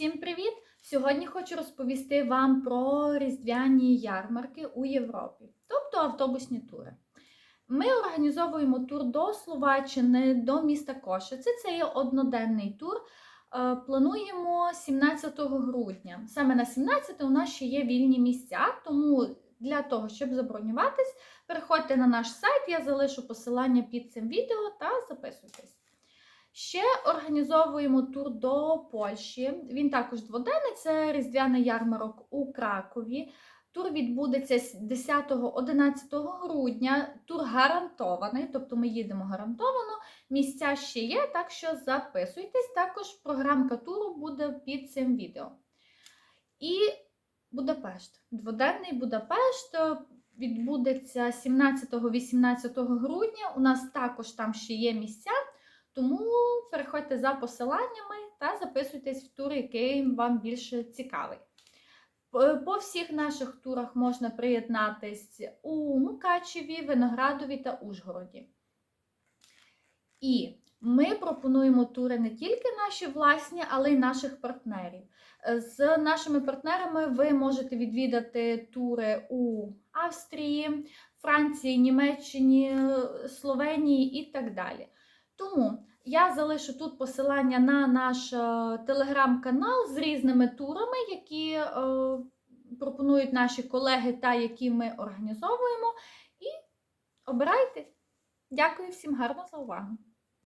Всім привіт! Сьогодні хочу розповісти вам про різдвяні ярмарки у Європі, тобто автобусні тури. Ми організовуємо тур до Словаччини, до міста Кошице. Це є одноденний тур. Е, Плануємо 17 грудня. Саме на 17 у нас ще є вільні місця, тому для того, щоб забронюватись, переходьте на наш сайт, я залишу посилання під цим відео та записуйтесь. Ще організовуємо тур до Польщі. Він також дводенний, це різдвяний ярмарок у Кракові. Тур відбудеться 10-11 грудня. Тур гарантований, тобто ми їдемо гарантовано. Місця ще є, так що записуйтесь. Також програмка туру буде під цим відео. І Будапешт. Дводенний Будапешт відбудеться 17-18 грудня. У нас також там ще є місця. Тому переходьте за посиланнями та записуйтесь в тур, який вам більше цікавий. По всіх наших турах можна приєднатись у Мукачеві, Виноградові та Ужгороді. І ми пропонуємо тури не тільки наші власні, але й наших партнерів. З нашими партнерами ви можете відвідати тури у Австрії, Франції, Німеччині, Словенії і так далі. Тому я залишу тут посилання на наш е, телеграм-канал з різними турами, які е, пропонують наші колеги та які ми організовуємо. І обирайте. Дякую всім гарно за увагу!